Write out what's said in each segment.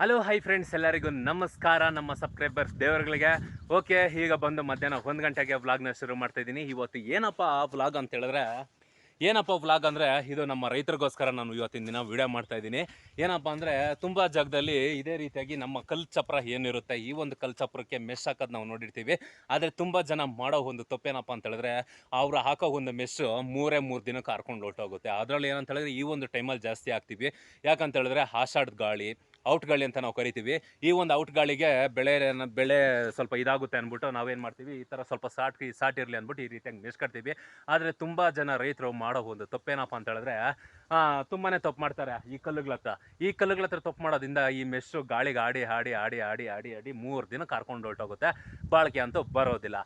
Hello hi friends ಎಲ್ಲರಿಗೂ ನಮಸ್ಕಾರ, ನಮ್ಮ ಸಬ್ಸ್ಕ್ರೈಬರ್ಸ್ ದೇವರುಗಳಿಗೆ. ಓಕೆ ಈಗ ಬಂದು ಮಧ್ಯಾಹ್ನ ಒಂದು ಗಂಟೆಗೆ ವ್ಲಾಗ್ನ ಶುರು ಮಾಡ್ತಾ ಇದ್ದೀನಿ. ಇವತ್ತು ಏನಪ್ಪ ವ್ಲಾಗ್ ಅಂತ ಹೇಳಿದ್ರೆ, ಏನಪ್ಪ ವ್ಲಾಗ್ ಅಂದರೆ, ಇದು ನಮ್ಮ ರೈತರಿಗೋಸ್ಕರ ನಾನು ಇವತ್ತಿನ ದಿನ ವಿಡಿಯೋ ಮಾಡ್ತಾ ಇದ್ದೀನಿ. ಏನಪ್ಪ ಅಂದರೆ, ತುಂಬ ಜಾಗದಲ್ಲಿ ಇದೇ ರೀತಿಯಾಗಿ ನಮ್ಮ ಕಲ್ ಚಪ್ರ ಏನಿರುತ್ತೆ, ಈ ಒಂದು ಕಲ್ ಚಪ್ರಕ್ಕೆ ಮೆಶ್ ಹಾಕೋದು ನಾವು ನೋಡಿರ್ತೀವಿ. ಆದರೆ ತುಂಬ ಜನ ಮಾಡೋ ಒಂದು ತಪ್ಪೇನಪ್ಪ ಅಂತ ಹೇಳಿದ್ರೆ, ಅವ್ರು ಹಾಕೋ ಒಂದು ಮೆಸ್ಸು ಮೂರೇ ಮೂರು ದಿನಕ್ಕೆ ಹಾರ್ಕೊಂಡು ಹೋಗುತ್ತೆ ಅದರಲ್ಲಿ ಏನಂತ ಹೇಳಿದ್ರೆ, ಈ ಒಂದು ಟೈಮಲ್ಲಿ ಜಾಸ್ತಿ ಆಗ್ತೀವಿ ಯಾಕಂತ ಹೇಳಿದ್ರೆ ಆಷಾಢದ ಗಾಳಿ ಔಟ್ ಗಾಳಿ ಅಂತ ನಾವು ಕರಿತೀವಿ. ಈ ಒಂದು ಔಟ್ಗಾಳಿಗೆ ಬೆಳೆ ಬೆಳೆ ಸ್ವಲ್ಪ ಇದಾಗುತ್ತೆ ಅಂದ್ಬಿಟ್ಟು ನಾವೇನು ಮಾಡ್ತೀವಿ? ಈ ಥರ ಸ್ವಲ್ಪ ಸಾಟ್ ಸಾಟ್ ಇರಲಿ ಅಂದ್ಬಿಟ್ಟು ಈ ರೀತಿಯಾಗಿ ಮೆಸ್ಕಡ್ತೀವಿ. ಆದರೆ ತುಂಬ ಜನ ರೈತರು ಮಾಡೋ ಒಂದು ತಪ್ಪೇನಪ್ಪ ಅಂತ ಹೇಳಿದ್ರೆ ತುಂಬಾ ತಪ್ಪು ಮಾಡ್ತಾರೆ ಈ ಕಲ್ಲುಗಳ ಹತ್ರ. ಈ ಕಲ್ಲುಗಳತ್ರ ತಪ್ಪು ಮಾಡೋದ್ರಿಂದ ಈ ಮೆಸ್ಸು ಗಾಳಿಗೆ ಆಡಿ ಆಡಿ ಆಡಿ ಆಡಿ ಆಡಿ ಆಡಿ ಮೂರು ದಿನ ಕರ್ಕೊಂಡು ಹೊರಟೋಗುತ್ತೆ. ಬಾಳಿಕೆ ಅಂತೂ ಬರೋದಿಲ್ಲ.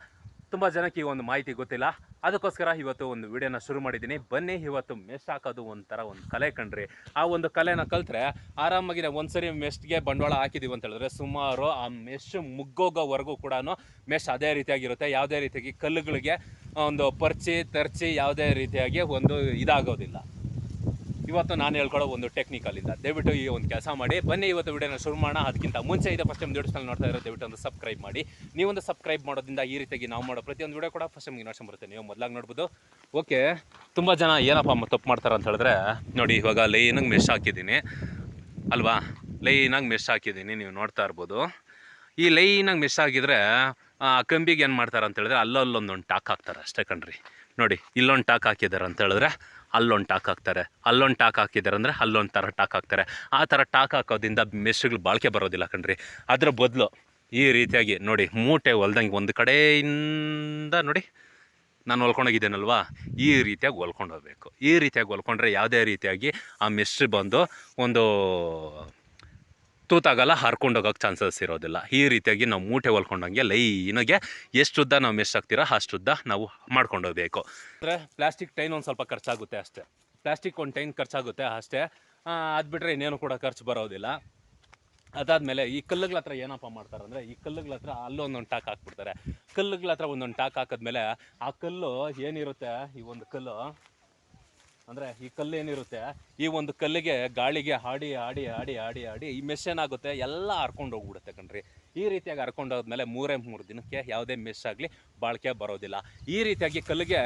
ತುಂಬ ಜನಕ್ಕೆ ಈ ಒಂದು ಮಾಹಿತಿ ಗೊತ್ತಿಲ್ಲ. ಅದಕ್ಕೋಸ್ಕರ ಇವತ್ತು ಒಂದು ವಿಡಿಯೋನ ಶುರು ಮಾಡಿದ್ದೀನಿ. ಬನ್ನಿ, ಇವತ್ತು ಮೆಶ್ ಹಾಕೋದು ಒಂಥರ ಒಂದು ಕಲೆ ಕಣ್ರಿ. ಆ ಒಂದು ಕಲೆನ ಕಲ್ತ್ರೆ ಆರಾಮಾಗಿ ನಾವು ಒಂದ್ಸರಿ ಮೆಶ್ಗೆ ಬಂಡವಾಳ ಹಾಕಿದೀವಿ ಅಂತ ಹೇಳಿದ್ರೆ ಸುಮಾರು ಆ ಮೆಶ್ ಮುಗ್ಗೋಗೋವರೆಗೂ ಕೂಡ ಮೆಶ್ ಅದೇ ರೀತಿಯಾಗಿರುತ್ತೆ. ಯಾವುದೇ ರೀತಿಯಾಗಿ ಕಲ್ಲುಗಳಿಗೆ ಒಂದು ಪರ್ಚಿ, ತರ್ಚಿ ಯಾವುದೇ ರೀತಿಯಾಗಿ ಒಂದು ಇದಾಗೋದಿಲ್ಲ. ಇವತ್ತು ನಾನು ಹೇಳ್ಕೊಳ್ಳೋ ಒಂದು ಟೆಕ್ನಿಕಲಿಂದ ದಯವಿಟ್ಟು ಈ ಒಂದು ಕೆಲಸ ಮಾಡಿ. ಬನ್ನಿ ಇವತ್ತು ವಿಡಿಯೋನ ಶುರು ಮಾಡೋಣ. ಅದಕ್ಕಿಂತ ಮುಂಚೆ ಇದೆ ಫಸ್ಟ್ ಟೈಮ್ ವಿಡಿಯೋಸ್ನಲ್ಲಿ ನೋಡ್ತಾ ಇರೋ ದಯವಿಟ್ಟು ಒಂದು ಸಬ್ಸ್ಕ್ರೈಬ್ ಮಾಡಿ. ನೀವೊಂದು ಸಬ್ಸ್ಕ್ರೈಬ್ ಮಾಡೋದ್ರಿಂದ ಈ ರೀತಿಯಾಗಿ ನಾವು ಮಾಡೋ ಪ್ರತಿಯೊಂದು ವಿಡಿಯೋ ಕೂಡ ಫಸ್ಟ್ ಟೈಮ್ಗೆ ನೋಡ್ಸೋ ಬರುತ್ತೆ. ನೀವು ಮೊದಲಾಗಿ ನೋಡ್ಬೋದು. ಓಕೆ ತುಂಬ ಜನ ಏನಪ್ಪ ತಪ್ಪು ಮಾಡ್ತಾರೆ ಅಂತ ಹೇಳಿದ್ರೆ, ನೋಡಿ ಇವಾಗ ಲೈನಾಗಿ ಮೆಶ್ ಹಾಕಿದ್ದೀನಿ. ಅಲ್ವಾ? ಲೈನಾಗಿ ಮೆಶ್ ಹಾಕಿದ್ದೀನಿ. ನೀವು ನೋಡ್ತಾ ಇರ್ಬೋದು. ಈ ಲೈನಾಗಿ ಮೆಶ್ ಆಗಿದ್ರೆ ಕಂಬಿಗೆ ಏನು ಮಾಡ್ತಾರೆ ಅಂತ ಹೇಳಿದ್ರೆ ಅಲ್ಲಲ್ಲೊಂದೊಂದು ಟಾಕ್ ಹಾಕ್ತಾರೆ ಅಷ್ಟೇ ಕಣ್ರಿ. ನೋಡಿ, ಇಲ್ಲೊಂದು ಟಾಕ್ ಹಾಕಿದ್ದಾರೆ ಅಂತ ಹೇಳಿದ್ರೆ ಅಲ್ಲೊಂದು ಟಾಕ್ ಹಾಕ್ತಾರೆ. ಅಲ್ಲೊಂದು ಟಾಕ್ ಹಾಕಿದ್ದಾರೆ ಅಂದರೆ ಅಲ್ಲೊಂದು ಥರ ಟಾಕ್ ಹಾಕ್ತಾರೆ. ಆ ಥರ ಟಾಕ್ ಹಾಕೋದ್ರಿಂದ ಮೆಸ್ಸುಗಳು ಬಾಳಿಕೆ ಬರೋದಿಲ್ಲ ಕಣ್ರಿ. ಅದರ ಬದಲು ಈ ರೀತಿಯಾಗಿ ನೋಡಿ, ಮೂಟೆ ಹೊಲ್ದಂಗೆ ಒಂದು ಕಡೆಯಿಂದ ನೋಡಿ, ನಾನು ಹೊಲ್ಕೊಂಡೋಗಿದ್ದೇನಲ್ವಾ? ಈ ರೀತಿಯಾಗಿ ಹೊಲ್ಕೊಂಡು ಹೋಗಬೇಕು. ಈ ರೀತಿಯಾಗಿ ಹೊಲ್ಕೊಂಡ್ರೆ ಯಾವುದೇ ರೀತಿಯಾಗಿ ಆ ಮೆಸ್ ಬಂದು ಒಂದು ತೂತಾಗಲ್ಲ ಹರ್ಕೊಂಡು ಹೋಗೋಕೆ ಚಾನ್ಸಸ್ ಇರೋದಿಲ್ಲ. ಈ ರೀತಿಯಾಗಿ ನಾವು ಮೂಟೆ ಹೊಲ್ಕೊಂಡಂಗೆ ಲೈನಾಗೆ ಎಷ್ಟು ಉದ್ದ ನಾವು ಮಿಸ್ ಆಗ್ತೀರೋ ಅಷ್ಟು ಉದ್ದ ನಾವು ಮಾಡ್ಕೊಂಡು ಹೋಗ್ಬೇಕು ಅಂದರೆ ಪ್ಲಾಸ್ಟಿಕ್ ಟೈನ್ ಒಂದು ಸ್ವಲ್ಪ ಖರ್ಚಾಗುತ್ತೆ ಅಷ್ಟೇ. ಪ್ಲಾಸ್ಟಿಕ್ ಒಂದು ಟೈನ್ ಖರ್ಚಾಗುತ್ತೆ ಅಷ್ಟೇ. ಅದು ಬಿಟ್ಟರೆ ಇನ್ನೇನು ಕೂಡ ಖರ್ಚು ಬರೋದಿಲ್ಲ. ಅದಾದಮೇಲೆ ಈ ಕಲ್ಲುಗಳ ಹತ್ರ ಏನಪ್ಪ ಮಾಡ್ತಾರೆ ಅಂದರೆ ಈ ಕಲ್ಲುಗಳ ಹತ್ರ ಅಲ್ಲೊಂದೊಂದು ಟಾಕ್ ಹಾಕ್ಬಿಡ್ತಾರೆ. ಕಲ್ಲುಗಳ ಹತ್ರ ಒಂದೊಂದು ಟಾಕ್ ಹಾಕಿದ್ಮೇಲೆ ಆ ಕಲ್ಲು ಏನಿರುತ್ತೆ? ಈ ಒಂದು ಕಲ್ಲು ಅಂದರೆ ಈ ಕಲ್ಲು ಏನಿರುತ್ತೆ, ಈ ಒಂದು ಕಲ್ಲಿಗೆ ಗಾಳಿಗೆ ಹಾಡಿ ಆಡಿ ಆಡಿ ಆಡಿ ಆಡಿ ಈ ಮೆಸ್ ಏನಾಗುತ್ತೆ, ಎಲ್ಲ ಹರ್ಕೊಂಡು ಹೋಗ್ಬಿಡುತ್ತೆ ಕಣ್ರಿ. ಈ ರೀತಿಯಾಗಿ ಹರ್ಕೊಂಡು ಹೋದ್ಮೇಲೆ ಮೂರೇ ಮೂರು ದಿನಕ್ಕೆ ಯಾವುದೇ ಮೆಶ್ ಆಗಲಿ ಬಾಳಿಕೆ ಬರೋದಿಲ್ಲ. ಈ ರೀತಿಯಾಗಿ ಕಲ್ಲಿಗೆ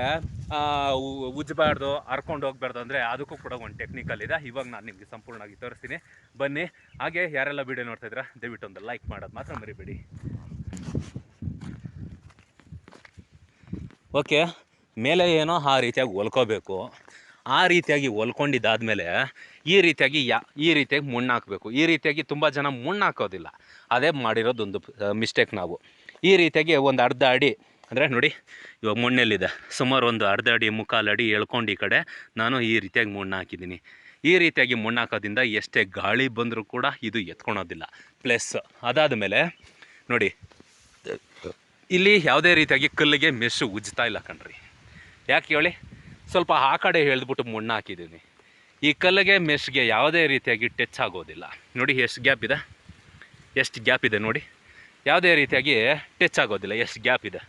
ಉಜ್ಜಬಾರ್ದು ಹರ್ಕೊಂಡು ಹೋಗ್ಬಾರ್ದು ಅಂದರೆ ಅದಕ್ಕೂ ಕೂಡ ಒಂದು ಟೆಕ್ನಿಕಲ್ ಇದೆ. ಇವಾಗ ನಾನು ನಿಮಗೆ ಸಂಪೂರ್ಣವಾಗಿ ತೋರಿಸ್ತೀನಿ. ಬನ್ನಿ, ಹಾಗೆ ಯಾರೆಲ್ಲ ವಿಡಿಯೋ ನೋಡ್ತಾ ಇದ್ದೀರಾ, ದಯವಿಟ್ಟು ಒಂದು ಲೈಕ್ ಮಾಡೋದು ಮಾತ್ರ ಮರಿಬೇಡಿ. ಓಕೆ ಮೇಲೆ ಏನೋ ಆ ರೀತಿಯಾಗಿ ಹೊಲ್ಕೋಬೇಕು. ಆ ರೀತಿಯಾಗಿ ಹೊಲ್ಕೊಂಡಿದ್ದಾದಮೇಲೆ ಈ ರೀತಿಯಾಗಿ ಯಾ, ಈ ರೀತಿಯಾಗಿ ಮಣ್ಣು ಹಾಕಬೇಕು ಈ ರೀತಿಯಾಗಿ ತುಂಬ ಜನ ಮಣ್ಣು ಹಾಕೋದಿಲ್ಲ ಅದೇ ಮಾಡಿರೋದೊಂದು ಮಿಸ್ಟೇಕ್ ನಾವು. ಈ ರೀತಿಯಾಗಿ ಒಂದು ಅರ್ಧ ಅಡಿ, ಅಂದರೆ ನೋಡಿ, ಇವಾಗ ಮಣ್ಣೆಲ್ಲಿದೆ. ಸುಮಾರು ಒಂದು ಅರ್ಧ ಅಡಿ, ಮುಕ್ಕಾಲು ಅಡಿ ಎಳ್ಕೊಂಡು ಈ ಕಡೆ ನಾನು ಈ ರೀತಿಯಾಗಿ ಮಣ್ಣು ಹಾಕಿದ್ದೀನಿ ಈ ರೀತಿಯಾಗಿ ಮಣ್ಣು ಹಾಕೋದ್ರಿಂದ ಎಷ್ಟೇ ಗಾಳಿ ಬಂದರೂ ಕೂಡ ಇದು ಎತ್ಕೊಳೋದಿಲ್ಲ. ಪ್ಲಸ್ ಅದಾದ ಮೇಲೆ ನೋಡಿ, ಇಲ್ಲಿ ಯಾವುದೇ ರೀತಿಯಾಗಿ ಕಲ್ಲಿಗೆ ಮೆಸ್ಸು ಉಜ್ತಾ ಇಲ್ಲ ಕಣ್ರಿ. ಯಾಕೆ ಹೇಳಿ? ಸ್ವಲ್ಪ ಆ ಕಡೆ ಎಳ್ದ್ಬಿಟ್ಟು ಮಣ್ಣು ಹಾಕಿದ್ದೀನಿ. ಈ ಕಲ್ಲಿಗೆ ಮೆಸ್ಗೆ ಯಾವುದೇ ರೀತಿಯಾಗಿ ಟಚ್ ಆಗೋದಿಲ್ಲ. ನೋಡಿ ಎಷ್ಟು ಗ್ಯಾಪ್ ಇದೆ. ಎಷ್ಟು ಗ್ಯಾಪ್ ಇದೆ ನೋಡಿ. ಯಾವುದೇ ರೀತಿಯಾಗಿ ಟಚ್ ಆಗೋದಿಲ್ಲ. ಎಷ್ಟು ಗ್ಯಾಪ್ ಇದೆ.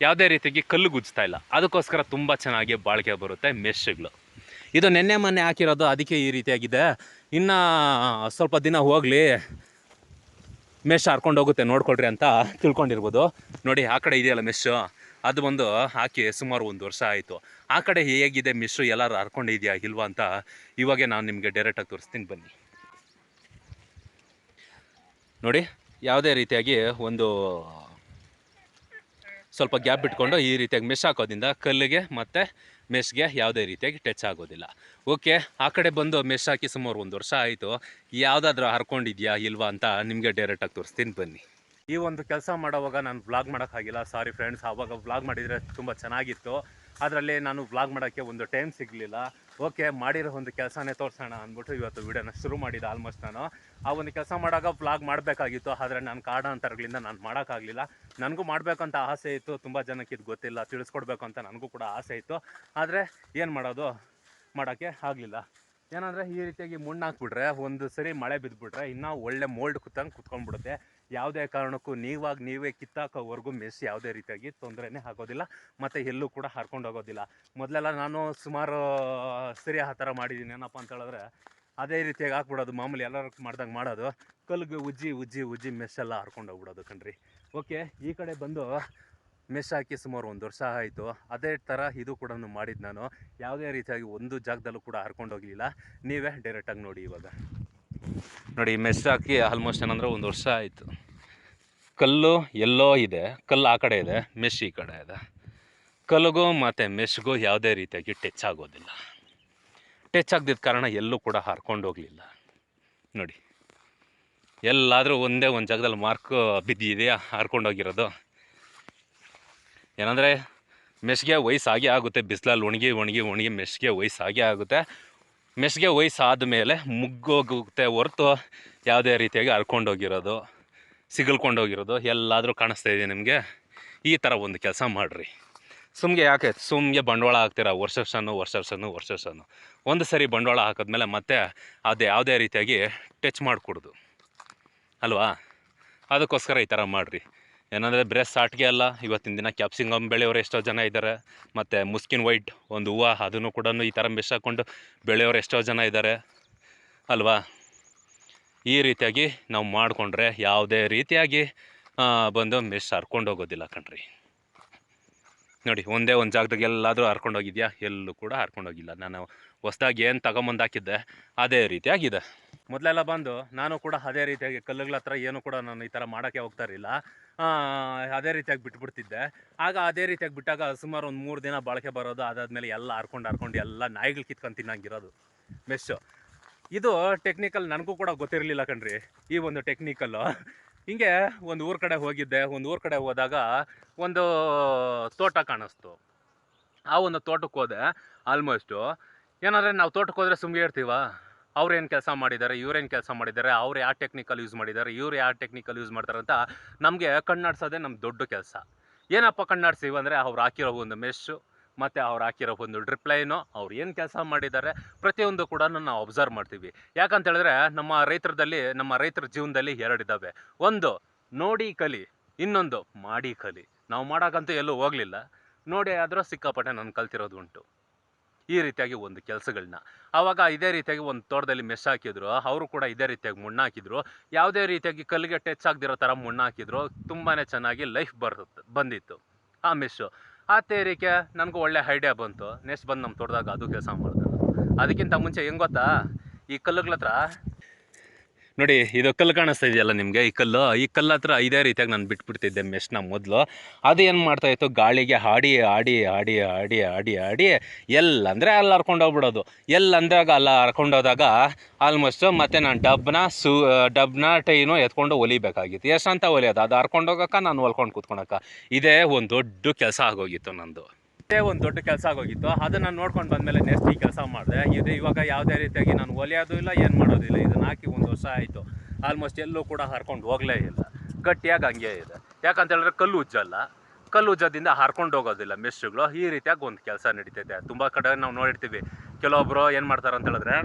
ಯಾವುದೇ ರೀತಿಯಾಗಿ ಕಲ್ಲು ಗುಜ್ತಾ ಇಲ್ಲ. ಅದಕ್ಕೋಸ್ಕರ ತುಂಬ ಚೆನ್ನಾಗಿ ಬಾಳಿಕೆ ಬರುತ್ತೆ ಮೆಸ್ಸುಗಳು. ಇದು ನೆನ್ನೆ ಮೊನ್ನೆ ಹಾಕಿರೋದು ಅದಕ್ಕೆ ಈ ರೀತಿಯಾಗಿದೆ. ಇನ್ನು ಸ್ವಲ್ಪ ದಿನ ಹೋಗಲಿ. ಮೆಶ್ ಹಾರ್ಕೊಂಡು ಹೋಗುತ್ತೆ ನೋಡ್ಕೊಳ್ರಿ ಅಂತ ತಿಳ್ಕೊಂಡಿರ್ಬೋದು. ನೋಡಿ ಆ ಕಡೆ ಇದೆಯಲ್ಲ ಮೆಶ್ಶು ಅದು ಬಂದು ಹಾಕಿ ಸುಮಾರು ಒಂದು ವರ್ಷ ಆಯಿತು. ಆ ಕಡೆ ಹೇಗಿದೆ ಮಿಶ್ರು ಎಲ್ಲರೂ ಹರ್ಕೊಂಡಿದೆಯಾ ಇಲ್ವಾ ಅಂತ ಇವಾಗೆ ನಾನು ನಿಮಗೆ ಡೈರೆಕ್ಟಾಗಿ ತೋರಿಸ್ತೀನಿ ಬನ್ನಿ. ನೋಡಿ, ಯಾವುದೇ ರೀತಿಯಾಗಿ ಒಂದು ಸ್ವಲ್ಪ ಗ್ಯಾಪ್ ಬಿಟ್ಕೊಂಡು ಈ ರೀತಿಯಾಗಿ ಮೆಶ್ ಹಾಕೋದ್ರಿಂದ ಕಲ್ಲಿಗೆ ಮತ್ತು ಮೆಶ್ಗೆ ಯಾವುದೇ ರೀತಿಯಾಗಿ ಟಚ್ ಆಗೋದಿಲ್ಲ. ಓಕೆ, ಆ ಕಡೆ ಬಂದು ಮೆಶ್ ಹಾಕಿ ಸುಮಾರು ಒಂದು ವರ್ಷ ಆಯಿತು. ಯಾವುದಾದ್ರೂ ಹರ್ಕೊಂಡಿದ್ಯಾ ಇಲ್ವಾ ಅಂತ ನಿಮಗೆ ಡೈರೆಕ್ಟಾಗಿ ತೋರಿಸ್ತೀನಿ ಬನ್ನಿ. ಈ ಒಂದು ಕೆಲಸ ಮಾಡೋವಾಗ ನಾನು ವ್ಲಾಗ್ ಮಾಡೋಕ್ಕಾಗಿಲ್ಲ. ಸಾರಿ ಫ್ರೆಂಡ್ಸ್ ಆವಾಗ ವ್ಲಾಗ್ ಮಾಡಿದರೆ ತುಂಬ ಚೆನ್ನಾಗಿತ್ತು. ಅದರಲ್ಲಿ ನಾನು ವ್ಲಾಗ್ ಮಾಡೋಕ್ಕೆ ಒಂದು ಟೈಮ್ ಸಿಗಲಿಲ್ಲ. ಓಕೆ ಮಾಡಿರೋ ಒಂದು ಕೆಲಸನೇ ತೋರಿಸೋಣ ಅಂದ್ಬಿಟ್ಟು ಇವತ್ತು ವಿಡಿಯೋನ ಶುರು ಮಾಡಿದ್ದೆ ಆಲ್ಮೋಸ್ಟ್ ನಾನು. ಆ ಒಂದು ಕೆಲಸ ಮಾಡಾಗ ವ್ಲಾಗ್ ಮಾಡಬೇಕಾಗಿತ್ತು, ಆದರೆ ನಾನು ಕಾರಣಾಂತರಗಳಿಂದ ನಾನು ಮಾಡೋಕ್ಕಾಗಲಿಲ್ಲ. ನನಗೂ ಮಾಡಬೇಕಂತ ಆಸೆ ಇತ್ತು, ತುಂಬ ಜನಕ್ಕೆ ಇದು ಗೊತ್ತಿಲ್ಲ, ತಿಳಿಸ್ಕೊಡ್ಬೇಕು ಅಂತ ನನಗೂ ಕೂಡ ಆಸೆ ಇತ್ತು. ಆದರೆ ಏನು ಮಾಡೋದು? ಮಾಡೋಕ್ಕೆ ಆಗಲಿಲ್ಲ. ಏನಂದರೆ ಈ ರೀತಿಯಾಗಿ ಮಣ್ಣು ಹಾಕ್ಬಿಟ್ರೆ ಒಂದು ಸರಿ ಮಳೆ ಬಿದ್ದುಬಿಟ್ರೆ ಇನ್ನೂ ಒಳ್ಳೆ ಮೋಲ್ಡ್ ಕುತ್ತಂಗೆ ಕುತ್ಕೊಂಡ್ಬಿಡುತ್ತೆ. ಯಾವುದೇ ಕಾರಣಕ್ಕೂ ನೀವಾಗಿ ನೀವೇ ಕಿತ್ತಾಕೋವರೆಗೂ ಮೆಸ್ ಯಾವುದೇ ರೀತಿಯಾಗಿ ತೊಂದರೆನೇ ಆಗೋದಿಲ್ಲ, ಮತ್ತು ಎಲ್ಲೂ ಕೂಡ ಹರ್ಕೊಂಡು ಹೋಗೋದಿಲ್ಲ. ಮೊದಲೆಲ್ಲ ನಾನು ಸುಮಾರು, ಸರಿ ಆ ಥರ ಮಾಡಿದ್ದೀನಿ ಏನಪ್ಪ ಅಂತ ಹೇಳಿದ್ರೆ, ಅದೇ ರೀತಿಯಾಗಿ ಹಾಕ್ಬಿಡೋದು, ಮಾಮೂಲಿ ಎಲ್ಲರೂ ಮಾಡ್ದಂಗೆ ಮಾಡೋದು. ಕಲ್ಗೆ, ಉಜ್ಜಿ ಉಜ್ಜಿ ಉಜ್ಜಿ ಮೆಸ್ ಎಲ್ಲ ಹರ್ಕೊಂಡು ಹೋಗ್ಬಿಡೋದು ಕಣ್ರಿ. ಓಕೆ, ಈ ಕಡೆ ಬಂದು ಮೆಸ್ ಹಾಕಿ ಸುಮಾರು ಒಂದು ವರ್ಷ ಆಯಿತು. ಅದೇ ಥರ ಇದು ಕೂಡ ಮಾಡಿದ್ದು ನಾನು. ಯಾವುದೇ ರೀತಿಯಾಗಿ ಒಂದು ಜಾಗದಲ್ಲೂ ಕೂಡ ಹರ್ಕೊಂಡು ಹೋಗಲಿಲ್ಲ. ನೀವೇ ಡೈರೆಕ್ಟಾಗಿ ನೋಡಿ ಇವಾಗ. ನೋಡಿ, ಮೆಸ್ ಹಾಕಿ ಆಲ್ಮೋಸ್ಟ್ ಏನಂದ್ರೆ ಒಂದು ವರ್ಷ ಆಯಿತು. ಕಲ್ಲು ಎಲ್ಲೋ ಇದೆ, ಕಲ್ಲು ಆ ಕಡೆ ಇದೆ ಮೆಶ್ ಈ ಕಡೆ ಇದೆ. ಕಲ್ಲಿಗೂ ಮತ್ತು ಮೆಶ್ಗೂ ಯಾವುದೇ ರೀತಿಯಾಗಿ ಟಚ್ ಆಗೋದಿಲ್ಲ. ಟಚ್ ಆಗದಿದ್ದ ಕಾರಣ ಎಲ್ಲೂ ಕೂಡ ಹಾರ್ಕೊಂಡು ಹೋಗಲಿಲ್ಲ. ನೋಡಿ, ಎಲ್ಲಾದರೂ ಒಂದೇ ಒಂದು ಜಾಗದಲ್ಲಿ ಮಾರ್ಕ್ ಬಿದ್ದಿದೆಯಾ ಹಾರ್ಕೊಂಡೋಗಿರೋದು ಏನಂದರೆ, ಮೆಸ್ಗೆ ವಯಸ್ಸಾಗೇ ಆಗುತ್ತೆ, ಬಿಸಿಲಲ್ಲಿ ಒಣಗಿ ಒಣಗಿ ಒಣಗಿ ಮೆಸ್ಗೆ ವಯಸ್ಸಾಗೇ ಆಗುತ್ತೆ. ಮೆಸ್ಗೆ ವಯಸ್ಸಾದ ಮೇಲೆ ಮುಗ್ಗೋಗುತ್ತೆ ಹೊರತು ಯಾವುದೇ ರೀತಿಯಾಗಿ ಹರ್ಕೊಂಡೋಗಿರೋದು, ಸಿಗಲ್ಕೊಂಡೋಗಿರೋದು ಎಲ್ಲಾದರೂ ಕಾಣಿಸ್ತಾ ಇದೆ ನಿಮಗೆ? ಈ ಥರ ಒಂದು ಕೆಲಸ ಮಾಡಿರಿ. ಸುಮ್ಗೆ ಯಾಕೆ ಸುಮ್ಗೆ ಬಂಡವಾಳ ಹಾಕ್ತೀರಾ? ವರ್ಷ ವರ್ಷನೂ ವರ್ಷ ವರ್ಷನೂ ವರ್ಷ ವರ್ಷನೂ. ಒಂದು ಸರಿ ಬಂಡವಾಳ ಹಾಕಿದ್ಮೇಲೆ ಮತ್ತೆ ಅದು ಯಾವುದೇ ರೀತಿಯಾಗಿ ಟಚ್ ಮಾಡಿಕೊಡೋದು. ಅಲ್ವಾ? ಅದಕ್ಕೋಸ್ಕರ ಈ ಥರ ಮಾಡಿರಿ. ಏನಂದರೆ ಬ್ರೆಸ್ ಸಾಟ್ಗೆ ಅಲ್ಲ, ಇವತ್ತಿನ ದಿನ ಕ್ಯಾಪ್ಸಿಕಮ್ ಬೆಳೆಯೋರು ಎಷ್ಟೋ ಜನ ಇದ್ದಾರೆ, ಮತ್ತು ಮುಸ್ಕಿನ್ ವೈಟ್ ಒಂದು ಹೂವು ಅದನ್ನು ಕೂಡ ಈ ಥರ ಮೆಶ್ ಹಾಕ್ಕೊಂಡು ಬೆಳೆಯೋರು ಎಷ್ಟೋ ಜನ ಇದ್ದಾರೆ, ಅಲ್ವಾ? ಈ ರೀತಿಯಾಗಿ ನಾವು ಮಾಡಿಕೊಂಡ್ರೆ ಯಾವುದೇ ರೀತಿಯಾಗಿ ಬಂದು ಮೆಶ್ ಹರ್ಕೊಂಡು ಹೋಗೋದಿಲ್ಲ ಕಣ್ರಿ. ನೋಡಿ, ಒಂದೇ ಒಂದು ಜಾಗದಾಗ ಎಲ್ಲಾದರೂ ಹರ್ಕೊಂಡೋಗಿದ್ಯಾ ಎಲ್ಲೂ ಕೂಡ ಹರ್ಕೊಂಡೋಗಿಲ್ಲ ನಾನು ಹೊಸ್ದಾಗಿ ಏನು ತಗೊಂಬಂದು ಹಾಕಿದ್ದೆ, ಅದೇ ರೀತಿಯಾಗಿದೆ. ಮೊದಲೆಲ್ಲ ಬಂದು ನಾನು ಕೂಡ ಅದೇ ರೀತಿಯಾಗಿ ಕಲ್ಲುಗಳ ಹತ್ರ ಏನು ಕೂಡ ನಾನು ಈ ಥರ ಮಾಡೋಕ್ಕೆ ಹೋಗ್ತಾ ಇರಲಿಲ್ಲ. ಅದೇ ರೀತಿಯಾಗಿ ಬಿಟ್ಬಿಡ್ತಿದ್ದೆ. ಆಗ ಅದೇ ರೀತಿಯಾಗಿ ಬಿಟ್ಟಾಗ ಸುಮಾರು ಒಂದು ಮೂರು ದಿನ ಬಾಳಿಕೆ ಬರೋದು, ಅದಾದಮೇಲೆ ಎಲ್ಲ ಹರ್ಕೊಂಡು ಹರ್ಕೊಂಡು ಎಲ್ಲ ನಾಯಿಗಳು ಕಿತ್ಕೊಂಡು ತಿನ್ನಂಗಿರೋದು. ಮೆಸ್ಸು ಇದು ಟೆಕ್ನಿಕಲ್ ನನಗೂ ಕೂಡ ಗೊತ್ತಿರಲಿಲ್ಲ ಕಣ್ರಿ, ಈ ಒಂದು ಟೆಕ್ನಿಕಲ್ಲು ಹಿಂಗೆ ಒಂದು ಊರ ಕಡೆ ಹೋಗಿದ್ದೆ, ಒಂದು ಊರ ಕಡೆ ಹೋದಾಗ ಒಂದು ತೋಟ ಕಾಣಿಸ್ತು. ಆ ಒಂದು ತೋಟಕ್ಕೆ ಹೋದೆ ಆಲ್ಮೋಸ್ಟು ಏನಂದರೆ ನಾವು ತೋಟಕ್ಕೆ ಹೋದರೆ ಸುಮ್ಮನೆ ಇರ್ತೀವ? ಏನು ಕೆಲಸ ಮಾಡಿದ್ದಾರೆ ಇವ್ರೇನು ಕೆಲಸ ಮಾಡಿದ್ದಾರೆ ಅವ್ರು ಯಾವ ಟೆಕ್ನಿಕಲ್ ಯೂಸ್ ಮಾಡಿದ್ದಾರೆ ಇವ್ರು ಯಾವ ಟೆಕ್ನಿಕಲ್ ಯೂಸ್ ಮಾಡ್ತಾರೆ ಅಂತ ನಮಗೆ ಕಣ್ಣಾಡ್ಸೋದೇ ನಮ್ಮ ದೊಡ್ಡ ಕೆಲಸ. ಏನಪ್ಪ ಕಣ್ಣಾಡ್ಸೀವಿ ಅಂದರೆ ಅವ್ರು ಹಾಕಿರೋ ಒಂದು ಮೆಶ್ಶು ಮತ್ತು ಅವ್ರು ಹಾಕಿರೋ ಒಂದು ಡ್ರಿಪ್ ಲೈನು ಅವ್ರು ಏನು ಕೆಲಸ ಮಾಡಿದ್ದಾರೆ ಪ್ರತಿಯೊಂದು ಕೂಡ ನಾವು ಅಬ್ಸರ್ವ್ ಮಾಡ್ತೀವಿ. ಯಾಕಂತ ಹೇಳಿದ್ರೆ ನಮ್ಮ ರೈತರದಲ್ಲಿ, ನಮ್ಮ ರೈತರ ಜೀವನದಲ್ಲಿ ಎರಡಿದ್ದಾವೆ ಒಂದು, ನೋಡಿ ಕಲಿ. ಇನ್ನೊಂದು, ಮಾಡಿ ಕಲಿ. ನಾವು ಮಾಡೋಕ್ಕಂತೂ ಎಲ್ಲೂ ಹೋಗಲಿಲ್ಲ. ನೋಡಿ ಆದರೂ ಸಿಕ್ಕಾಪಟ್ಟೆ ನಾನು ಕಲ್ತಿರೋದು ಉಂಟು. ಈ ರೀತಿಯಾಗಿ ಒಂದು ಕೆಲಸಗಳನ್ನ ಆವಾಗ ಇದೇ ರೀತಿಯಾಗಿ ಒಂದು ತೋಟದಲ್ಲಿ ಮೆಸ್ ಹಾಕಿದ್ರು. ಅವರು ಕೂಡ ಇದೇ ರೀತಿಯಾಗಿ ಮಣ್ಣು ಹಾಕಿದ್ರು. ಯಾವುದೇ ರೀತಿಯಾಗಿ ಕಲ್ಲಿಗೆ ಟಚ್ ಆಗದಿರೋ ಥರ ಮಣ್ಣು ಹಾಕಿದ್ರು. ತುಂಬಾ ಚೆನ್ನಾಗಿ ಲೈಫ್ ಬರುತ್ತೆ ಬಂದಿತ್ತು. ಆ ಮೆಸ್ಸು ಆ ತೇರಿಕೆ ನನಗೂ ಒಳ್ಳೆ ಐಡಿಯಾ ಬಂತು. ನೆಕ್ಸ್ಟ್ ಬಂದು ನಮ್ಮ ತೋಟದಾಗ ಅದು ಕೆಲಸ ಮಾಡಿದೆ ಅದಕ್ಕಿಂತ ಮುಂಚೆ ಹೆಂಗ್ ಗೊತ್ತಾ? ಈ ಕಲ್ಲುಗಳ ಹತ್ರ ನೋಡಿ, ಇದು ಕಲ್ಲು ಕಾಣಿಸ್ತಾ ಇದೆಯಲ್ಲ ನಿಮಗೆ? ಈ ಕಲ್ಲು? ಈ ಕಲ್ಲು ಹತ್ರ ಇದೇ ರೀತಿಯಾಗಿ ನಾನು ಬಿಟ್ಬಿಡ್ತಿದ್ದೆ ಮೆಸ್ನ ಮೊದಲು. ಅದು ಏನು ಮಾಡ್ತಾ ಇತ್ತು? ಗಾಳಿಗೆ ಹಾಡಿ ಹಾಡಿ ಹಾಡಿ ಹಾಡಿ ಹಾಡಿ ಹಾಡಿ ಎಲ್ಲಂದರೆ ಅಲ್ಲಿ ಹರ್ಕೊಂಡೋಗ್ಬಿಡೋದು ಎಲ್ಲಂದಾಗ ಅಲ್ಲ ಹರ್ಕೊಂಡು ಹೋದಾಗ ಆಲ್ಮೋಸ್ಟ್ ಮತ್ತೆ ನಾನು ಡಬ್ನ ಸೂ, ಡಬ್ನ ಟೈನು ಎತ್ಕೊಂಡು ಹೊಲಿಬೇಕಾಗಿತ್ತು ಎಷ್ಟಂತ ಹೊಲಿಯೋದು ಅದು ಹರ್ಕೊಂಡು ಹೋಗಕ್ಕ, ನಾನು ಹೊಲ್ಕೊಂಡು ಕೂತ್ಕೊಳಕ್ಕ. ಇದೇ ಒಂದು ದೊಡ್ಡ ಕೆಲಸ ಆಗೋಗಿತ್ತು ನಂದು. ಇದೇ ಒಂದು ದೊಡ್ಡ ಕೆಲಸ ಆಗೋಗಿತ್ತು. ಅದನ್ನ ನೋಡ್ಕೊಂಡು ಬಂದಮೇಲೆ ನೆಕ್ಸ್ಟ್ ಈ ಕೆಲಸ ಮಾಡಿದೆ. ಇದು ಇವಾಗ ಯಾವುದೇ ರೀತಿಯಾಗಿ ನಾನು ಒಲೆಯೋದು ಇಲ್ಲ, ಏನು ಮಾಡೋದಿಲ್ಲ ಇದನ್ನ ಹಾಕಿ ಒಂದು ವರ್ಷ ಆಯಿತು. ಆಲ್ಮೋಸ್ಟ್ ಎಲ್ಲೂ ಕೂಡ ಹರ್ಕೊಂಡು ಹೋಗಲೇ ಇಲ್ಲ. ಗಟ್ಟಿಯಾಗಿ ಹಂಗೆ ಇದೆ. ಯಾಕಂತ ಹೇಳಿದ್ರೆ ಕಲ್ಲು ಉಜ್ಜಲ್ಲ ಕಲ್ಲು ಉಜ್ಜೋದಿಂದ ಹಾರ್ಕೊಂಡು ಹೋಗೋದಿಲ್ಲ ಮೆಸ್ಸುಗಳು ಈ ರೀತಿಯಾಗಿ ಒಂದು ಕೆಲಸ ನಡೀತೈತೆ. ತುಂಬ ಕಡೆ ನಾವು ನೋಡಿರ್ತೀವಿ. ಕೆಲವೊಬ್ಬರು ಏನು ಮಾಡ್ತಾರೆ ಅಂತ ಹೇಳಿದ್ರೆ,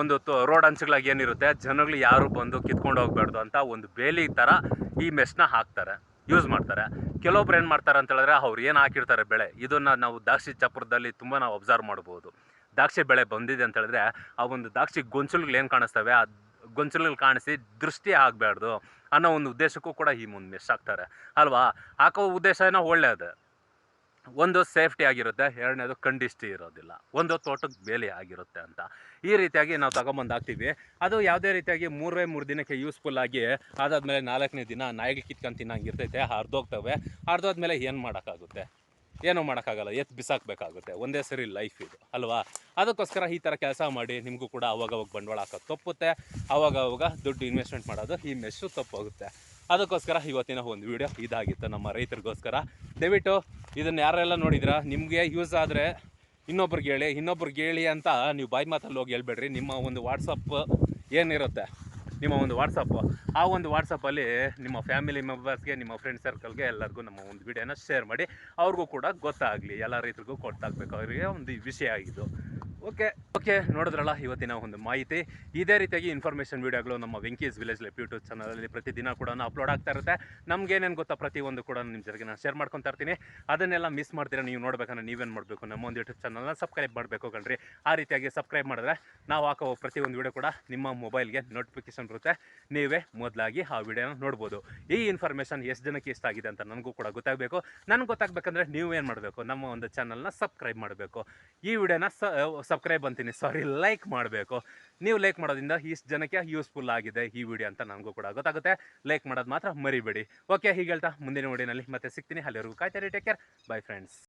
ಒಂದು ರೋಡ್ ಅಂಚುಗಳಾಗಿ ಏನಿರುತ್ತೆ, ಜನಗಳು ಯಾರು ಬಂದು ಕಿತ್ಕೊಂಡು ಹೋಗ್ಬಾರ್ದು ಅಂತ ಒಂದು ಬೇಲಿ ಥರ ಈ ಮೆಸ್ನ ಹಾಕ್ತಾರೆ. ಯೂಸ್ ಮಾಡ್ತಾರೆ. ಕೆಲವೊಬ್ರು ಏನು ಮಾಡ್ತಾರೆ ಅಂತ ಹೇಳಿದ್ರೆ, ಅವ್ರು ಏನು ಹಾಕಿರ್ತಾರೆ ಬೆಳೆ, ಇದನ್ನು ನಾವು ದಾಕ್ಷಿ ಚಪ್ರದಲ್ಲಿ ತುಂಬ ನಾವು ಅಬ್ಸರ್ವ್ ಮಾಡ್ಬೋದು. ದಾಕ್ಷಿ ಬೆಳೆ ಬಂದಿದೆ ಅಂತ ಹೇಳಿದ್ರೆ, ಆ ಒಂದು ದಾಕ್ಷಿ ಗೊಂಚಲುಗಳು ಏನು ಕಾಣಿಸ್ತವೆ, ಆ ಗೊಂಚಲುಗಳು ಕಾಣಿಸಿ ದೃಷ್ಟಿ ಆಗಬಾರ್ದು ಅನ್ನೋ ಒಂದು ಉದ್ದೇಶಕ್ಕೂ ಕೂಡ ಈ ಮುಂದೆ ಮಿಸ್ ಹಾಕ್ತಾರೆ ಅಲ್ವಾ? ಹಾಕೋ ಉದ್ದೇಶ ಏನೋ ಒಳ್ಳೆಯದು ಒಂದು ಸೇಫ್ಟಿ ಆಗಿರುತ್ತೆ, ಎರಡನೇದು ಕಂಡಿಷ್ಟಿ ಇರೋದಿಲ್ಲ. ಒಂದು ತೋಟಕ್ಕೆ ಬೇಲಿ ಆಗಿರುತ್ತೆ ಅಂತ. ಈ ರೀತಿಯಾಗಿ ನಾವು ತಗೊಂಬಂದು ಹಾಕ್ತೀವಿ. ಅದು ಯಾವುದೇ ರೀತಿಯಾಗಿ ಮೂರೇ ಮೂರು ದಿನಕ್ಕೆ ಯೂಸ್ಫುಲ್ ಆಗಿ ಅದಾದಮೇಲೆ ನಾಲ್ಕನೇ ದಿನ ನಾಯಿಗೆ ಕಿತ್ಕೊಂಡು ತಿನ್ನಂಗಿರ್ತೈತೆ ಹರಿದೋಗ್ತವೆ. ಹರಿದೋದ್ಮೇಲೆ ಏನು ಮಾಡೋಕ್ಕಾಗುತ್ತೆ? ಏನೂ ಮಾಡೋಕ್ಕಾಗಲ್ಲ, ಎತ್ತು ಬಿಸಾಕಬೇಕಾಗುತ್ತೆ. ಒಂದೇ ಸರಿ ಲೈಫ್ ಇದು, ಅಲ್ವಾ? ಅದಕ್ಕೋಸ್ಕರ ಈ ಥರ ಕೆಲಸ ಮಾಡಿ ನಿಮಗೂ ಕೂಡ ಅವಾಗ ಅವಾಗ ಬಂಡವಾಳ ಹಾಕೋದು ತಪ್ಪುತ್ತೆ. ಅವಾಗವಾಗ ಅವಾಗ ದುಡ್ಡು ಇನ್ವೆಸ್ಟ್ಮೆಂಟ್ ಮಾಡೋದು ಈ ಮೆಸ್ಸು ತಪ್ಪೋಗುತ್ತೆ. ಅದಕ್ಕೋಸ್ಕರ ಇವತ್ತಿನ ಒಂದು ವಿಡಿಯೋ ಇದಾಗಿತ್ತು. ನಮ್ಮ ರೈತರಿಗೋಸ್ಕರ. ದಯವಿಟ್ಟು ಇದನ್ನು ಯಾರೆಲ್ಲ ನೋಡಿದ್ರಾ? ನಿಮಗೆ ಯೂಸ್ ಆದರೆ ಇನ್ನೊಬ್ರಿಗೆ ಹೇಳಿ ಇನ್ನೊಬ್ರಿಗೆ ಹೇಳಿ ಅಂತ ನೀವು ಬಾಯಿ ಮಾತಲ್ಲಿ ಹೋಗಿ ಹೇಳ್ಬೇಡ್ರಿ. ನಿಮ್ಮ ಒಂದು ವಾಟ್ಸಪ್ ಏನಿರುತ್ತೆ? ನಿಮ್ಮ ಒಂದು ವಾಟ್ಸಪ್ಪು ಆ ಒಂದು ವಾಟ್ಸಪ್ಪಲ್ಲಿ ನಿಮ್ಮ ಫ್ಯಾಮಿಲಿ ಮೆಂಬರ್ಸ್ಗೆ ನಿಮ್ಮ ಫ್ರೆಂಡ್ ಸರ್ಕಲ್ಗೆ ಎಲ್ಲರಿಗೂ ನಮ್ಮ ಒಂದು ವಿಡಿಯೋನ ಶೇರ್ ಮಾಡಿ, ಅವ್ರಿಗೂ ಕೂಡ ಗೊತ್ತಾಗಲಿ ಎಲ್ಲ ರೈತರಿಗೂ ಗೊತ್ತಾಗಬೇಕು, ಅವರಿಗೆ ಒಂದು ವಿಷಯ ಆಗಿದ್ದು ಓಕೆ ಓಕೆ ನೋಡಿದ್ರಲ್ಲ, ಇವತ್ತಿನ ಒಂದು ಮಾಹಿತಿ. ಇದೇ ರೀತಿಯಾಗಿ ಇನ್ಫಾರ್ಮೇಷನ್ ವೀಡಿಯೋಗಳು ನಮ್ಮ ವೆಂಕೀಸ್ ವಿಲೇಜ್ ಲೈಫ್ ಯೂಟ್ಯೂಬ್ ಚಾನಲಲ್ಲಿ ಪ್ರತಿದಿನ ಕೂಡ ಅಪ್ಲೋಡ್ ಆಗ್ತಾ ಇರುತ್ತೆ. ನಮಗೇನೇನು ಗೊತ್ತಾ, ಪ್ರತಿಯೊಂದು ಕೂಡ ನಿಮ್ಮ ಜೊತೆಗೆ ನಾನು ಶೇರ್ ಮಾಡ್ಕೊತಾ ಇರ್ತೀನಿ. ಅದನ್ನೆಲ್ಲ ಮಿಸ್ ಮಾಡ್ತೀರಾ, ನೀವು ನೋಡ್ಬೇಕಂದ್ರೆ ನೀವೇನು ಮಾಡಬೇಕು? ನಮ್ಮ ಒಂದು ಯೂಟ್ಯೂಬ್ ಚಾನಲ್ನ ಸಬ್ಸ್ಕ್ರೈಬ್ ಮಾಡಬೇಕು ಕಣ್ರಿ. ಆ ರೀತಿಯಾಗಿ ಸಬ್ಸ್ಕ್ರೈಬ್ ಮಾಡಿದ್ರೆ, ನಾವು ಹಾಕೋ ಪ್ರತಿಯೊಂದು ವೀಡಿಯೋ ಕೂಡ ನಿಮ್ಮ ಮೊಬೈಲ್ಗೆ ನೋಟಿಫಿಕೇಶನ್ ಬರುತ್ತೆ ನೀವೇ ಮೊದಲಾಗಿ ಆ ವಿಡಿಯೋನ ನೋಡ್ಬೋದು. ಈ ಇನ್ಫಾರ್ಮೇಷನ್ ಎಷ್ಟು ಜನಕ್ಕೆ ಇಷ್ಟ ಆಗಿದೆ ಅಂತ ನನಗೂ ಕೂಡ ಗೊತ್ತಾಗಬೇಕು. ನನಗೆ ಗೊತ್ತಾಗಬೇಕಂದ್ರೆ ನೀವು ಏನು ಮಾಡಬೇಕು? ನಮ್ಮ ಒಂದು ಚಾನಲ್ನ ಸಬ್ಸ್ಕ್ರೈಬ್ ಮಾಡಬೇಕು. ಈ ವಿಡಿಯೋನ ಸಬ್ಸ್ಕ್ರೈಬ್ ಅಂತೀನಿ. ಸಾರಿ ಲೈಕ್ ಮಾಡಬೇಕು. ನೀವು ಲೈಕ್ ಮಾಡೋದ್ರಿಂದ ಇಷ್ಟು ಜನಕ್ಕೆ ಯೂಸ್ಫುಲ್ ಆಗಿದೆ ಈ ವಿಡಿಯೋ ಅಂತ ನನಗೂ ಕೂಡ ಗೊತ್ತಾಗುತ್ತೆ. ಲೈಕ್ ಮಾಡೋದು ಮಾತ್ರ ಮರಿಬೇಡಿ. ಓಕೆ ಹೀಗೆ ಹೇಳ್ತಾ ಮುಂದಿನ ವಿಡಿಯೋನಲ್ಲಿ ಮತ್ತೆ ಸಿಗ್ತೀನಿ. ಅಲ್ಲಿವರೆಗೂ ಕಾಯ್ತಾರೆ ಟೇಕ್ ಕೇರ್ ಬೈ ಫ್ರೆಂಡ್ಸ್